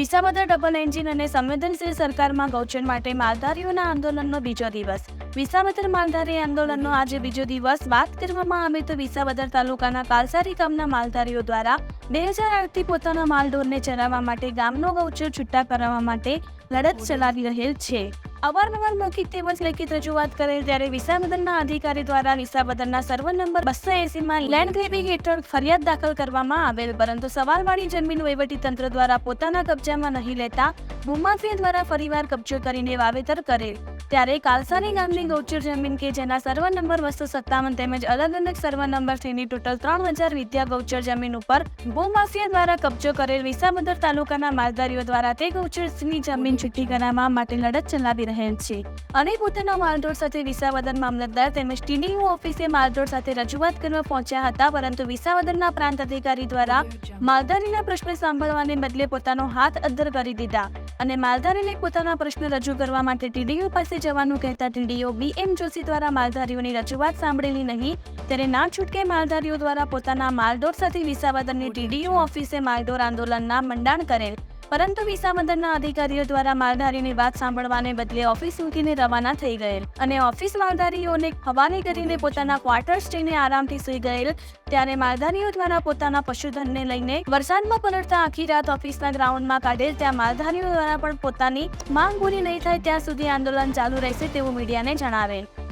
Visavadar double engine અને સંવેદનશીલ સરકારમાં ગૌચર માટે માલધારીઓના આંદોલનનો બીજો દિવસ. વિસાવદર માલધારી આંદોલનનો આજે બીજો દિવસ. વાત કરવામાં આવે તો વિસાવદર તાલુકાના કાલસારી ગામના માલધારીઓ દ્વારા બે હજાર આઠથી પોતાના માલઢોરને ચરાવવા માટે ગામનો ગૌચર છૂટા કરાવવા માટે લડત ચલાવી રહેલ છે. અવારનવાર મૌખિક તેમજ લેખિત રજૂઆત કરેલ ત્યારે વિસાવદરના અધિકારી દ્વારા વિસાવદરના સર્વ નંબર બસો એસીમાં લેન્ડ ગ્રેબિંગ હેઠળ ફરિયાદ દાખલ કરવામાં આવેલ, પરંતુ સવાલવાળી જમીન વહીવટી તંત્ર દ્વારા પોતાના કબજામાં નહીં લેતા ભૂમાફિયા દ્વારા ફરીવાર કબજો કરીને વાવેતર કરેલ. ત્યારે કાલસાની ગામની ગૌચર જમીન કે જેના સર્વ નંબર બસો સત્તાવન તેમજ અલગ અલગ સર્વ નંબર થઈને ટોટલ ત્રણ હજાર વિદ્યા ગૌચર જમીન ઉપર ભૂમાફિયા દ્વારા કબજો કરેલ વિસાબદર તાલુકાના માલધારીઓ દ્વારા તે ગૌચરની જમીન છૂટી કરાવવા માટે લડત ચલાવી રહેલ છે. અને પોતાના માલઢોર સાથે વિસાવદન મામલતદાર તેમજ ટીડીયુ ઓફિસે માલઢોર સાથે રજૂઆત કરવા પહોંચ્યા હતા, પરંતુ વિસાવદનના પ્રાંત અધિકારી દ્વારા માલધારીના પ્રશ્ન સાંભળવાને બદલે પોતાનો હાથ અદ્ધર કરી દીધા અને માલધારીને પોતાના પ્રશ્ન રજૂ કરવા માટે ટીડીયુ પાસે જવાનું કહેતા ટીડીઓ બી એમ જોશી દ્વારા માલધારીઓની રજૂઆત સાંભળેલી નહીં. ત્યારે ના છૂટકે માલધારીઓ દ્વારા પોતાના માલઢોર સાથે વિસાવદનની ટીડીયુ ઓફિસે માલઢોર આંદોલનના મંડાણ કરેલ પરંતુ વિસાવદરના અધિકારીઓ દ્વારા માલધારીની વાત સાંભળવાને બદલે ઓફિસ મૂકીને રવાના થઈ ગયેલ અને ઓફિસ માલધારીઓને હવાલે કરીને પોતાના ક્વાર્ટર્સ જઈને આરામથી સૂઈ ગયેલ. ત્યારે માલધારીઓ દ્વારા પોતાના પશુધનને લઈને વરસાદમાં પલળતા આખી રાત ઓફિસના ગ્રાઉન્ડમાં કાઢેલ, ત્યાં માલધારીઓ દ્વારા પણ પોતાની માંગ પૂરી નહીં થાય, ત્યાં સુધી આંદોલન ચાલુ રહેશે તેવું મીડિયાને જણાવેલ.